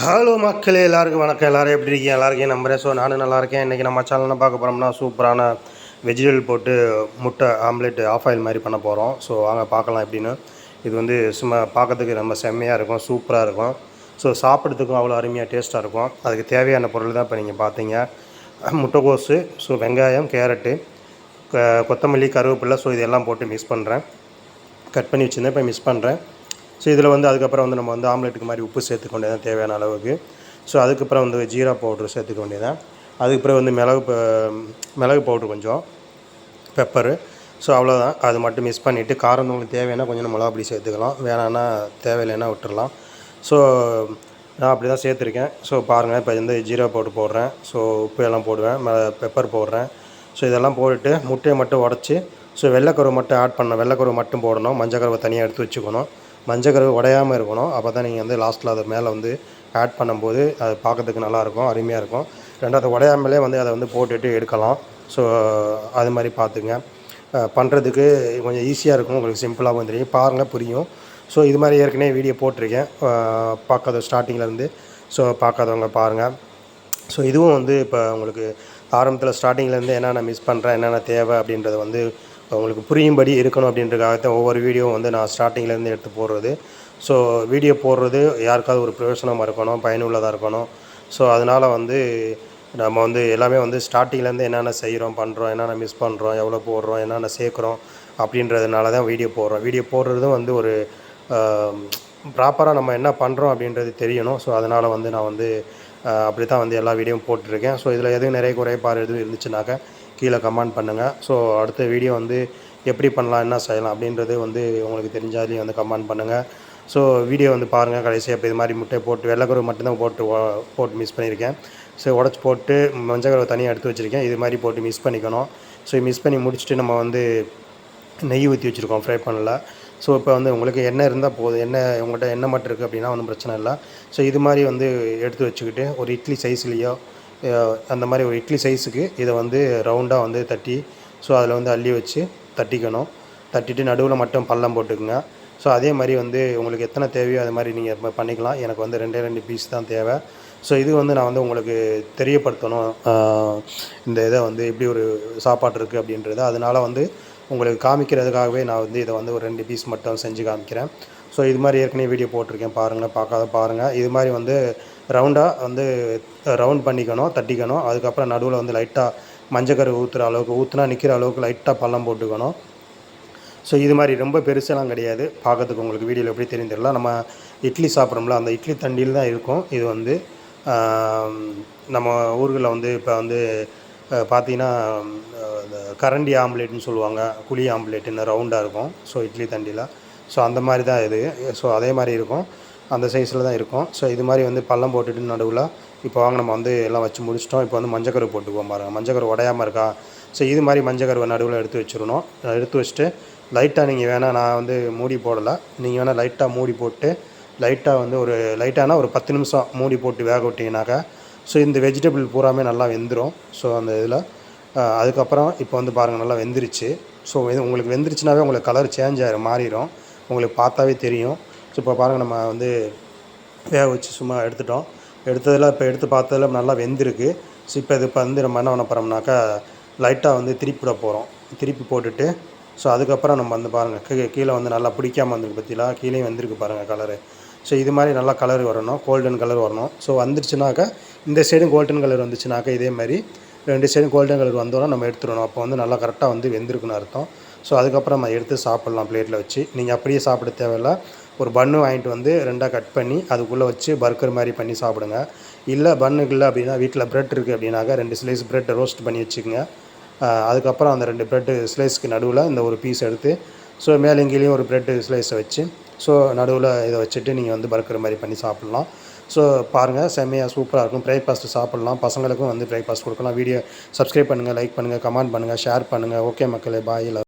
Hello மக்களே எல்லாருக்கும் வணக்கம். எல்லோரும் எப்படி இருக்கீங்க? எல்லாருக்கும் நம்புறேன். ஸோ நானும் நல்லா இருக்கேன். இன்றைக்கி நம்ம சேனலில் பார்க்க போகிறோம்னா சூப்பரான வெஜிடபிள் போட்டு முட்டை ஆம்லேட் ஆஃப் ஆயில் மாதிரி பண்ண போகிறோம் ஸோ வாங்க பார்க்கலாம் எப்படின்னு. இது வந்து சும்மா பார்க்கறதுக்கு ரொம்ப செம்மையாக இருக்கும் சூப்பராக இருக்கும். ஸோ சாப்பிட்றதுக்கும் அவ்வளோ அருமையாக டேஸ்ட்டாக இருக்கும். அதுக்கு தேவையான பொருள் தான் இப்போ நீங்கள் பார்த்தீங்க. முட்டைக்கோஸு ஸோ வெங்காயம் கேரட்டு க- கொத்தமல்லி கருவேப்பிலை. ஸோ இதெல்லாம் போட்டு மிக்ஸ் பண்ணுறேன் கட் பண்ணி வச்சுருந்தேன் இப்போ மிஸ் பண்ணுறேன் ஸோ இதில் வந்து அதுக்கப்புறம் வந்து நம்ம வந்து ஆம்லெட்டுக்கு மாதிரி உப்பு சேர்த்துக்க வேண்டியதான் தேவையான அளவுக்கு. ஸோ அதுக்கப்புறம் வந்து ஜீரா பவுட்ரு சேர்த்துக்க வேண்டியதான் அதுக்கப்புறம் வந்து மிளகு ப- மிளகு பவுட்ரு கொஞ்சம் பெப்பரு. ஸோ அவ்வளோதான் அது மட்டும் மிஸ் பண்ணிவிட்டு காரம் உங்களுக்கு தேவைன்னா கொஞ்சம் மிளகா பொடி சேர்த்துக்கலாம். வேணான்னா தேவையில்லைன்னா விட்டுறலாம். ஸோ நான் அப்படி தான் சேர்த்துருக்கேன். ஸோ பாருங்கள் இப்போ வந்து ஜீரா பவுட்ரு போடுறேன். ஸோ உப்பு எல்லாம் போடுவேன். பெப்பர் போடுறேன். ஸோ இதெல்லாம் போட்டுட்டு முட்டையை மட்டும் உடச்சி ஸோ வெள்ளைக்கருவை மட்டும் ஆட் பண்ண வெள்ளைக்கருவை மட்டும் போடணும். மஞ்சக்கருவை தனியாக எடுத்து வச்சுக்கணும். மஞ்சக்கருவு உடையாமல் இருக்கணும். அப்போ தான் நீங்கள் வந்து லாஸ்ட்டில் அது மேலே வந்து ஆட் பண்ணும்போது அது பார்க்கறதுக்கு நல்லாயிருக்கும் அருமையாக இருக்கும். ரெண்டாவது உடையாமலே வந்து அதை வந்து போட்டுட்டு எடுக்கலாம். ஸோ அது மாதிரி பார்த்துங்க. பண்ணுறதுக்கு கொஞ்சம் ஈஸியாக இருக்கும். உங்களுக்கு சிம்பிளாகவும் தெரியும். பாருங்கள் புரியும். ஸோ இது மாதிரி ஏற்கனவே வீடியோ போட்டிருக்கேன். பார்க்காத ஸ்டார்டிங்லேருந்து ஸோ பார்க்காதவங்க பாருங்கள் ஸோ இதுவும் வந்து இப்போ உங்களுக்கு ஆரம்பத்தில் ஸ்டார்டிங்லேருந்து என்னென்ன மிஸ் பண்ணுறேன் என்னென்ன தேவை அப்படின்றத வந்து உங்களுக்கு புரியும்படி இருக்கணும் அப்படின்றதுக்காகத்தான் ஒவ்வொரு வீடியோவும் வந்து நான் ஸ்டார்டிங்லேருந்து எடுத்து போடுறது. ஸோ வீடியோ போடுறது யாருக்காவது ஒரு பிரயோஜனமாக இருக்கணும் பயனுள்ளதாக இருக்கணும். ஸோ அதனால் வந்து நம்ம வந்து எல்லாமே வந்து ஸ்டார்டிங்லேருந்து என்னென்ன செய்கிறோம் பண்ணுறோம் என்னென்ன மிஸ் பண்ணுறோம் எவ்வளோ போடுறோம் என்னென்ன சேர்க்குறோம் அப்படின்றதுனால தான் வீடியோ போடுறோம். வீடியோ போடுறதும் வந்து ஒரு ப்ராப்பராக நம்ம என்ன பண்ணுறோம் அப்படின்றது தெரியணும். ஸோ அதனால் வந்து நான் வந்து அப்படி தான் வந்து எல்லா வீடியோவும் போட்டிருக்கேன். ஸோ இதில் எதுவும் நிறைய குறைபாடு எதுவும் இருந்துச்சுனாக்கா கீழே கமெண்ட் பண்ணுங்கள் ஸோ அடுத்த வீடியோ வந்து எப்படி பண்ணலாம் என்ன செய்யலாம் அப்படின்றது வந்து உங்களுக்கு தெரிஞ்சாலையும் வந்து கமெண்ட் பண்ணுங்கள் ஸோ வீடியோ வந்து பாருங்கள் கடைசியாக இப்போ இது மாதிரி முட்டை போட்டு வெள்ளைக்கருவு மட்டும்தான் போட்டு போட்டு மிஸ் பண்ணியிருக்கேன் ஸோ உடச்சி போட்டு மஞ்சக்கருவை தனியாக எடுத்து வச்சுருக்கேன். இது மாதிரி போட்டு மிஸ் பண்ணிக்கணும். ஸோ மிஸ் பண்ணி முடிச்சுட்டு நம்ம வந்து நெய் ஊற்றி வச்சுருக்கோம் ஃப்ரை பண்ணல. ஸோ இப்போ வந்து உங்களுக்கு எண்ணெய் இருந்தால் போதும். எண்ணெய் உங்கள்கிட்ட எண்ணெய் மட்டும் இருக்குது அப்படின்னா ஒன்றும் பிரச்சனை இல்லை. ஸோ இது மாதிரி வந்து எடுத்து வச்சுக்கிட்டு ஒரு இட்லி சைஸ்லேயோ அந்த மாதிரி ஒரு இட்லி சைஸுக்கு இதை வந்து ரவுண்டாக வந்து தட்டி ஸோ அதில் வந்து அள்ளி வச்சு தட்டிக்கணும். தட்டிட்டு நடுவில் மட்டும் பள்ளம் போட்டுக்குங்க. ஸோ அதே மாதிரி வந்து உங்களுக்கு எத்தனை தேவையோ அது மாதிரி நீங்கள் பண்ணிக்கலாம். எனக்கு வந்து ரெண்டே ரெண்டு பீஸ் தான் தேவை. ஸோ இது வந்து நான் வந்து உங்களுக்கு தெரியப்படுத்தணும். இந்த இதை வந்து எப்படி ஒரு சாப்பாடு இருக்குது அப்படின்றது. அதனால் வந்து உங்களுக்கு காமிக்கிறதுக்காகவே நான் வந்து இதை வந்து ஒரு ரெண்டு பீஸ் மட்டும் செஞ்சு காமிக்கிறேன். ஸோ இது மாதிரி ஏற்கனவே வீடியோ போட்டிருக்கேன். பாருங்களேன் பார்க்காத பாருங்கள் இது மாதிரி வந்து ரவுண்டாக வந்து ரவுண்ட் பண்ணிக்கணும் தட்டிக்கணும். அதுக்கப்புறம் நடுவில் வந்து லைட்டாக மஞ்சக்கரு ஊற்றுற அளவுக்கு ஊற்றுனா நிற்கிற அளவுக்கு லைட்டாக பள்ளம் போட்டுக்கணும். ஸோ இது மாதிரி ரொம்ப பெருசெல்லாம் கிடையாது. பார்க்கறதுக்கு உங்களுக்கு வீடியோவில் எப்படி தெரியும் நம்ம இட்லி சாப்பிட்றோம்ல அந்த இட்லி தண்டியில் தான் இருக்கும். இது வந்து நம்ம ஊர்களில் வந்து இப்போ வந்து பார்த்தீங்கன்னா இந்த கரண்டி ஆம்லேட்னு சொல்லுவாங்க. குழி ஆம்லேட்டுன்னு ரவுண்டாக இருக்கும். ஸோ இட்லி தண்டியில். ஸோ அந்த மாதிரி தான் இது. ஸோ அதே மாதிரி இருக்கும். அந்த சைஸில் தான் இருக்கும். ஸோ இது மாதிரி வந்து பள்ளம் போட்டுட்டு நடுவில் இப்போ வாங்க நம்ம வந்து எல்லாம் வச்சு முடிச்சிட்டோம். இப்போ வந்து மஞ்சக்கரு போட்டுக்குவோம் பாருங்கள் மஞ்சக்கரு உடையாமல் இருக்கா? ஸோ இது மாதிரி மஞ்சக்கருவை நடுவில் எடுத்து வச்சிடணும். எடுத்து வச்சுட்டு லைட்டாக நீங்கள் வேணால் நான் வந்து மூடி போடலை. நீங்கள் வேணால் லைட்டாக மூடி போட்டு லைட்டாக வந்து ஒரு லைட்டானா ஒரு பத்து நிமிஷம் மூடி போட்டு வேக விட்டிங்கனாக்கா ஸோ இந்த வெஜிடபிள் பூராமே நல்லா வெந்துடும் ஸோ அந்த இதில் அதுக்கப்புறம் இப்போ வந்து பாருங்கள் நல்லா வெந்துருச்சு. ஸோ இது உங்களுக்கு வெந்துருச்சுனாவே உங்களுக்கு கலர் சேஞ்ச் ஆகிடும் மாறிடும் உங்களுக்கு பார்த்தாவே தெரியும். ஸோ இப்போ பாருங்கள் நம்ம வந்து வேக வச்சு சும்மா எடுத்துட்டோம். எடுத்ததில் இப்போ எடுத்து பார்த்ததில் நல்லா வெந்திருக்கு. ஸோ இப்போ இது இப்போ வந்து நம்ம என்ன பண்ண போகிறோம்னாக்கா லைட்டாக வந்து திருப்பிட போகிறோம் திருப்பி போட்டுட்டு ஸோ அதுக்கப்புறம் நம்ம வந்து பாருங்கள் கீழே கீழே வந்து நல்லா பிடிக்காமல் வந்துருக்கு பற்றிலாம் கீழே வந்திருக்கு பாருங்கள் கலரு ஸோ இது மாதிரி நல்லா கலர் வரணும். கோல்டன் கலர் வரணும். ஸோ வந்துருச்சுனாக்கா இந்த சைடும் கோல்டன் கலர் வந்துச்சுனாக்கா இதே மாதிரி ரெண்டு சைடும் கோல்டன் கலர் வந்தோன்னா நம்ம எடுத்துடணும். அப்போ வந்து நல்லா கரெக்டாக வந்து வெந்திருக்குன்னு அர்த்தம். ஸோ அதுக்கப்புறம் நம்ம எடுத்து சாப்பிட்லாம் பிளேட்டில் வச்சு. நீங்கள் அப்படியே சாப்பிட தேவையில்ல. ஒரு பன்னு வாங்கிட்டு வந்து ரெண்டாக கட் பண்ணி அதுக்குள்ளே வச்சு பர்கர் மாதிரி பண்ணி சாப்பிடுங்க. இல்லை பன்னுக்கு இல்லை அப்படின்னா வீட்டில் ப்ரெட் இருக்குது அப்படின்னாக்கா ரெண்டு ஸ்லைஸ் ப்ரெட் ரோஸ்ட் பண்ணி வச்சுக்கோங்க. அதுக்கப்புறம் அந்த ரெண்டு ப்ரெட்டு ஸ்லைஸ்க்கு நடுவில் இந்த ஒரு பீஸ் எடுத்து ஸோ மேலேயும் ஒரு ப்ரெட்டு ஸ்லைஸை வச்சு ஸோ நடுவில் இதை வச்சுட்டு நீங்கள் வந்து பர்கர் மாதிரி பண்ணி சாப்பிட்லாம். ஸோ பாருங்கள் செம்மையாக சூப்பராக இருக்கும். பிரேக்ஃபாஸ்ட் சாப்பிட்லாம். பசங்களுக்கும் வந்து பிரேக்ஃபாஸ்ட் கொடுக்கலாம். வீடியோ சப்ஸ்கிரைப் பண்ணுங்கள் லைக் பண்ணுங்கள் கமெண்ட் பண்ணுங்கள் ஷேர் பண்ணுங்கள் ஓகே மக்களே பாய்